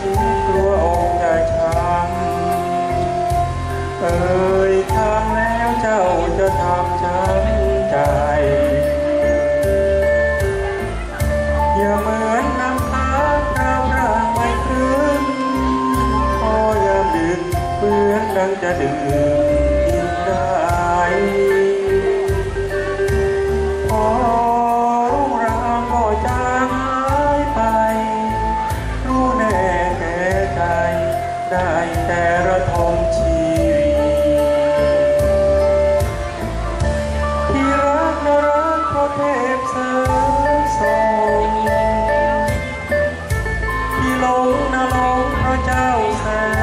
คิดกลัวองค์ใหญ่ช้ำเอ่ยทำแล้วเจ้าจะทำช้ำใจ อย่าเหมือนน้ำตาเราร่างไม่คืนพอย่าดื่มเพื่อนดังจะดื่มกินได้ ได้แต่ระทมชีวิตที่รักนะรักเพราะเทพเสริมสงที่หลงนะหลงเพราะเจ้าแสง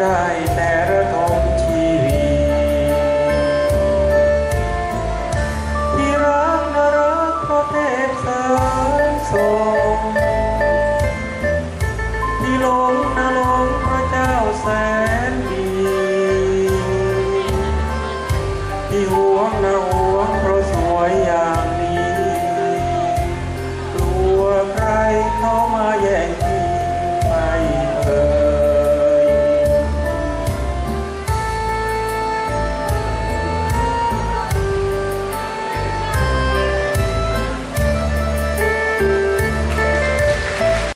ได้แต่ระทมชีวีที่รักนรักพระเทพสารทรงที่ลงนลงพระเจ้าแสง